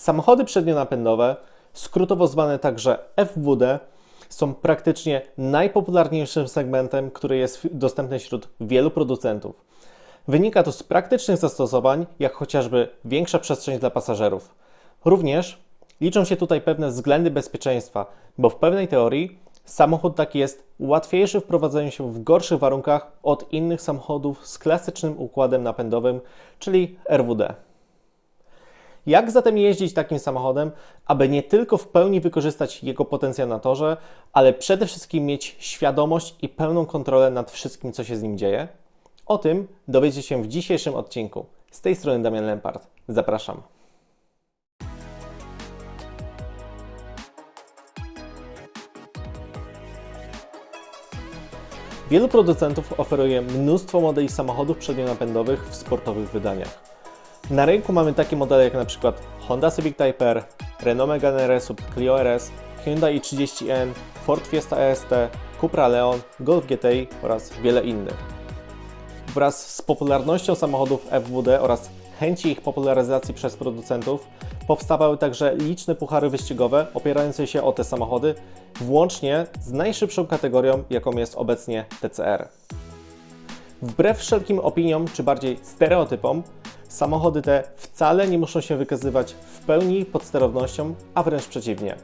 Samochody przednionapędowe, skrótowo zwane także FWD, są praktycznie najpopularniejszym segmentem, który jest dostępny wśród wielu producentów. Wynika to z praktycznych zastosowań, jak chociażby większa przestrzeń dla pasażerów. Również liczą się tutaj pewne względy bezpieczeństwa, bo w pewnej teorii samochód taki jest łatwiejszy w prowadzeniu się w gorszych warunkach od innych samochodów z klasycznym układem napędowym, czyli RWD. Jak zatem jeździć takim samochodem, aby nie tylko w pełni wykorzystać jego potencjał na torze, ale przede wszystkim mieć świadomość i pełną kontrolę nad wszystkim, co się z nim dzieje? O tym dowiecie się w dzisiejszym odcinku. Z tej strony Damian Lempart. Zapraszam. Wielu producentów oferuje mnóstwo modeli samochodów przednionapędowych w sportowych wydaniach. Na rynku mamy takie modele jak na przykład Honda Civic Type R, Renault Megane RS lub Clio RS, Hyundai i30N, Ford Fiesta EST, Cupra Leon, Golf GTI oraz wiele innych. Wraz z popularnością samochodów FWD oraz chęci ich popularyzacji przez producentów powstawały także liczne puchary wyścigowe opierające się o te samochody, włącznie z najszybszą kategorią, jaką jest obecnie TCR. Wbrew wszelkim opiniom, czy bardziej stereotypom, samochody te wcale nie muszą się wykazywać w pełni podsterownością, a wręcz przeciwnie.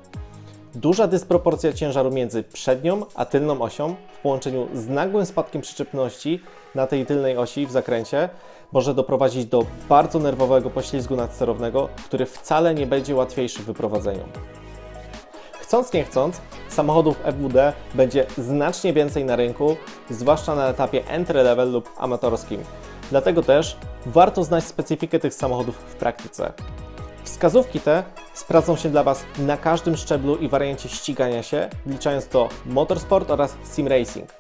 Duża dysproporcja ciężaru między przednią a tylną osią w połączeniu z nagłym spadkiem przyczepności na tej tylnej osi w zakręcie może doprowadzić do bardzo nerwowego poślizgu nadsterownego, który wcale nie będzie łatwiejszy w wyprowadzeniu. Chcąc nie chcąc, samochodów FWD będzie znacznie więcej na rynku, zwłaszcza na etapie entry level lub amatorskim. Dlatego też warto znać specyfikę tych samochodów w praktyce. Wskazówki te sprawdzą się dla Was na każdym szczeblu i wariancie ścigania się, wliczając to motorsport oraz sim racing.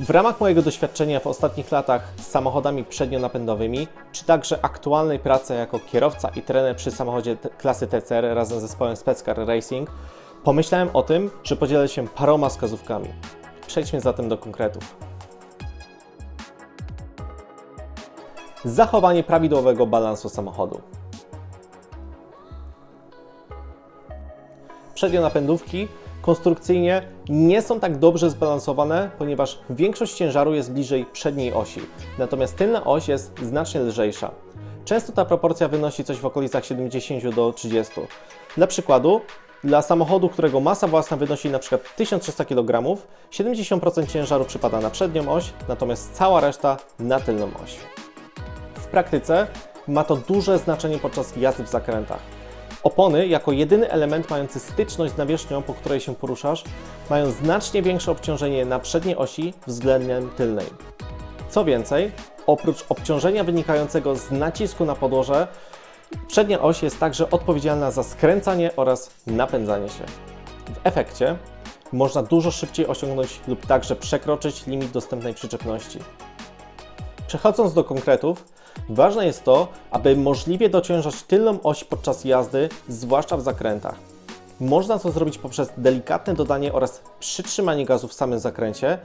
W ramach mojego doświadczenia w ostatnich latach z samochodami przednionapędowymi, czy także aktualnej pracy jako kierowca i trener przy samochodzie klasy TCR razem z zespołem Speccar Racing, pomyślałem o tym, że podzielę się paroma wskazówkami. Przejdźmy zatem do konkretów. Zachowanie prawidłowego balansu samochodu. Przednionapędówki konstrukcyjnie nie są tak dobrze zbalansowane, ponieważ większość ciężaru jest bliżej przedniej osi, natomiast tylna oś jest znacznie lżejsza. Często ta proporcja wynosi coś w okolicach 70 do 30. Dla przykładu, dla samochodu, którego masa własna wynosi np. 1300 kg, 70% ciężaru przypada na przednią oś, natomiast cała reszta na tylną oś. Praktyce ma to duże znaczenie podczas jazdy w zakrętach. Opony, jako jedyny element mający styczność z nawierzchnią, po której się poruszasz, mają znacznie większe obciążenie na przedniej osi względem tylnej. Co więcej, oprócz obciążenia wynikającego z nacisku na podłoże, przednia oś jest także odpowiedzialna za skręcanie oraz napędzanie się. W efekcie można dużo szybciej osiągnąć lub także przekroczyć limit dostępnej przyczepności. Przechodząc do konkretów, ważne jest to, aby możliwie dociążać tylną oś podczas jazdy, zwłaszcza w zakrętach. Można to zrobić poprzez delikatne dodanie oraz przytrzymanie gazu w samym zakręcie,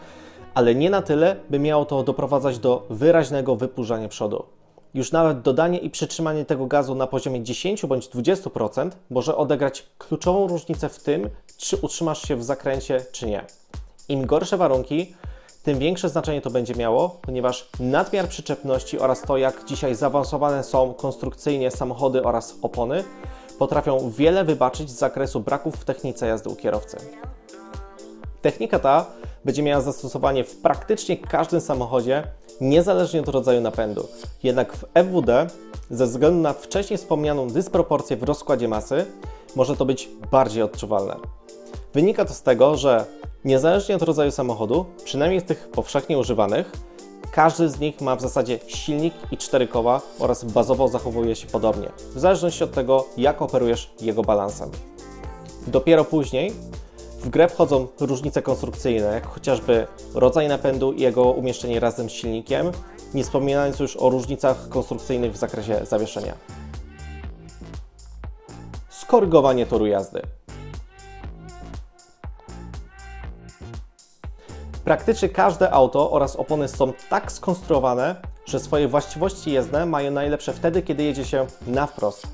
ale nie na tyle, by miało to doprowadzać do wyraźnego wypurzania przodu. Już nawet dodanie i przytrzymanie tego gazu na poziomie 10 bądź 20% może odegrać kluczową różnicę w tym, czy utrzymasz się w zakręcie, czy nie. Im gorsze warunki, tym większe znaczenie to będzie miało, ponieważ nadmiar przyczepności oraz to, jak dzisiaj zaawansowane są konstrukcyjnie samochody oraz opony, potrafią wiele wybaczyć z zakresu braków w technice jazdy u kierowcy. Technika ta będzie miała zastosowanie w praktycznie każdym samochodzie, niezależnie od rodzaju napędu. Jednak w FWD, ze względu na wcześniej wspomnianą dysproporcję w rozkładzie masy, może to być bardziej odczuwalne. Wynika to z tego, że Niezależnie od rodzaju samochodu, przynajmniej z tych powszechnie używanych, każdy z nich ma w zasadzie silnik i cztery koła oraz bazowo zachowuje się podobnie, w zależności od tego, jak operujesz jego balansem. Dopiero później w grę wchodzą różnice konstrukcyjne, jak chociażby rodzaj napędu i jego umieszczenie razem z silnikiem, nie wspominając już o różnicach konstrukcyjnych w zakresie zawieszenia. Skorygowanie toru jazdy. Praktycznie każde auto oraz opony są tak skonstruowane, że swoje właściwości jezdne mają najlepsze wtedy, kiedy jedzie się na wprost.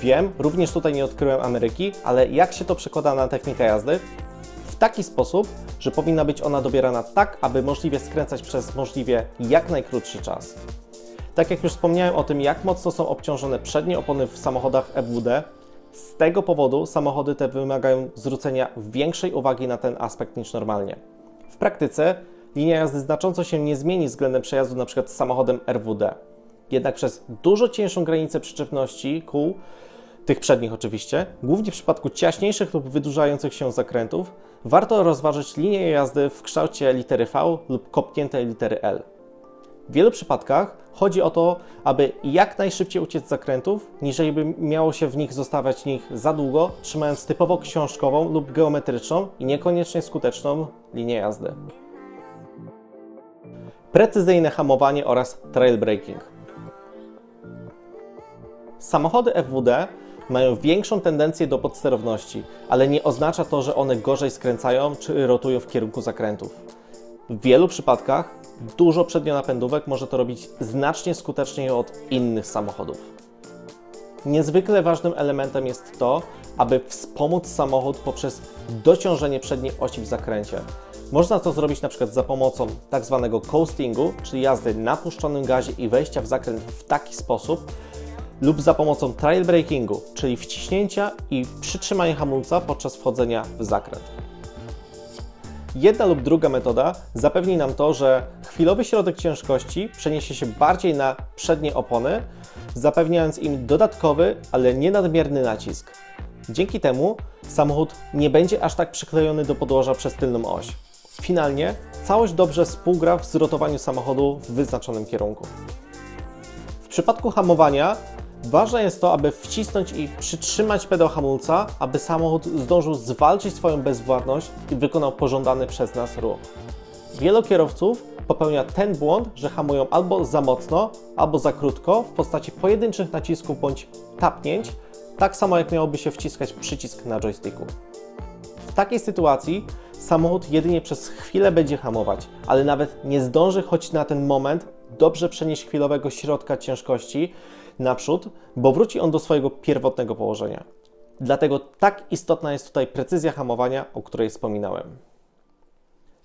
Wiem, również tutaj nie odkryłem Ameryki, ale jak się to przekłada na technikę jazdy? W taki sposób, że powinna być ona dobierana tak, aby możliwie skręcać przez możliwie jak najkrótszy czas. Tak jak już wspomniałem o tym, jak mocno są obciążone przednie opony w samochodach EWD, z tego powodu samochody te wymagają zwrócenia większej uwagi na ten aspekt niż normalnie. W praktyce linia jazdy znacząco się nie zmieni względem przejazdu np. samochodem RWD. Jednak przez dużo cięższą granicę przyczepności kół, tych przednich oczywiście, głównie w przypadku ciaśniejszych lub wydłużających się zakrętów, warto rozważyć linię jazdy w kształcie litery V lub kopniętej litery L. W wielu przypadkach chodzi o to, aby jak najszybciej uciec z zakrętów, niżeli by miało się w nich zostawać nich za długo, trzymając typowo książkową lub geometryczną i niekoniecznie skuteczną linię jazdy. Precyzyjne hamowanie oraz trail braking. Samochody FWD mają większą tendencję do podsterowności, ale nie oznacza to, że one gorzej skręcają czy rotują w kierunku zakrętów. W wielu przypadkach dużo przednionapędówek może to robić znacznie skuteczniej od innych samochodów. Niezwykle ważnym elementem jest to, aby wspomóc samochód poprzez dociążenie przedniej osi w zakręcie. Można to zrobić przykład za pomocą tak zwanego coastingu, czyli jazdy na puszczonym gazie i wejścia w zakręt w taki sposób, lub za pomocą trail brakingu, czyli wciśnięcia i przytrzymania hamulca podczas wchodzenia w zakręt. Jedna lub druga metoda zapewni nam to, że chwilowy środek ciężkości przeniesie się bardziej na przednie opony, zapewniając im dodatkowy, ale nie nadmierny nacisk. Dzięki temu samochód nie będzie aż tak przyklejony do podłoża przez tylną oś. Finalnie całość dobrze współgra w zrotowaniu samochodu w wyznaczonym kierunku. W przypadku hamowania ważne jest to, aby wcisnąć i przytrzymać pedał hamulca, aby samochód zdążył zwalczyć swoją bezwładność i wykonał pożądany przez nas ruch. Wielu kierowców popełnia ten błąd, że hamują albo za mocno, albo za krótko w postaci pojedynczych nacisków bądź tapnięć, tak samo jak miałoby się wciskać przycisk na joysticku. W takiej sytuacji samochód jedynie przez chwilę będzie hamować, ale nawet nie zdąży choć na ten moment dobrze przenieść chwilowego środka ciężkości naprzód, bo wróci on do swojego pierwotnego położenia. Dlatego tak istotna jest tutaj precyzja hamowania, o której wspominałem.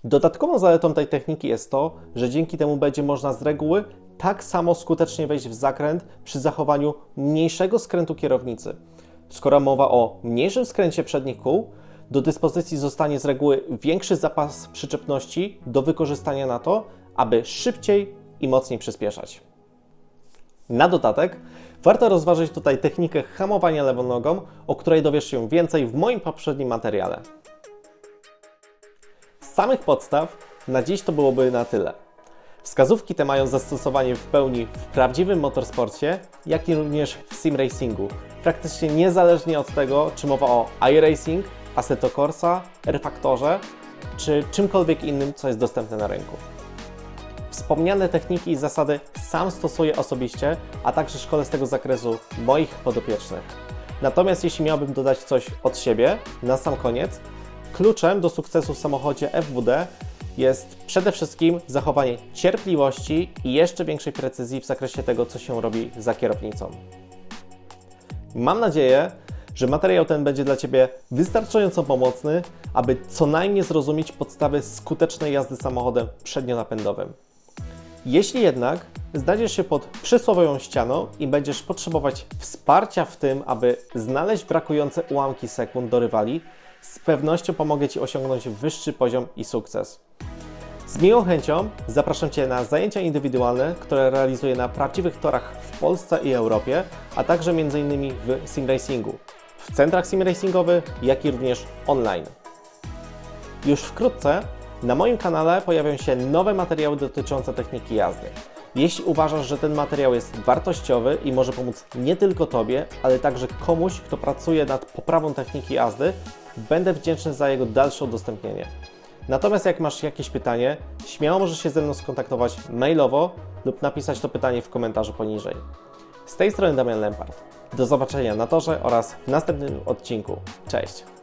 Dodatkową zaletą tej techniki jest to, że dzięki temu będzie można z reguły tak samo skutecznie wejść w zakręt przy zachowaniu mniejszego skrętu kierownicy. Skoro mowa o mniejszym skręcie przednich kół, do dyspozycji zostanie z reguły większy zapas przyczepności do wykorzystania na to, aby szybciej i mocniej przyspieszać. Na dodatek warto rozważyć tutaj technikę hamowania lewą nogą, o której dowiesz się więcej w moim poprzednim materiale. Z samych podstaw na dziś to byłoby na tyle. Wskazówki te mają zastosowanie w pełni w prawdziwym motorsporcie, jak i również w sim racingu, praktycznie niezależnie od tego, czy mowa o iRacing, Assetto Corsa, R-Factorze, czy czymkolwiek innym, co jest dostępne na rynku. Wspomniane techniki i zasady sam stosuję osobiście, a także szkole z tego zakresu moich podopiecznych. Natomiast jeśli miałbym dodać coś od siebie, na sam koniec, kluczem do sukcesu w samochodzie FWD jest przede wszystkim zachowanie cierpliwości i jeszcze większej precyzji w zakresie tego, co się robi za kierownicą. Mam nadzieję, że materiał ten będzie dla Ciebie wystarczająco pomocny, aby co najmniej zrozumieć podstawy skutecznej jazdy samochodem przednionapędowym. Jeśli jednak znajdziesz się pod przysłowiową ścianą i będziesz potrzebować wsparcia w tym, aby znaleźć brakujące ułamki sekund do rywali, z pewnością pomogę Ci osiągnąć wyższy poziom i sukces. Z miłą chęcią zapraszam Cię na zajęcia indywidualne, które realizuję na prawdziwych torach w Polsce i Europie, a także m.in. w simracingu, w centrach simracingowych, jak i również online. Już wkrótce na moim kanale pojawią się nowe materiały dotyczące techniki jazdy. Jeśli uważasz, że ten materiał jest wartościowy i może pomóc nie tylko Tobie, ale także komuś, kto pracuje nad poprawą techniki jazdy, będę wdzięczny za jego dalsze udostępnienie. Natomiast jak masz jakieś pytanie, śmiało możesz się ze mną skontaktować mailowo lub napisać to pytanie w komentarzu poniżej. Z tej strony Damian Lempart. Do zobaczenia na torze oraz w następnym odcinku. Cześć!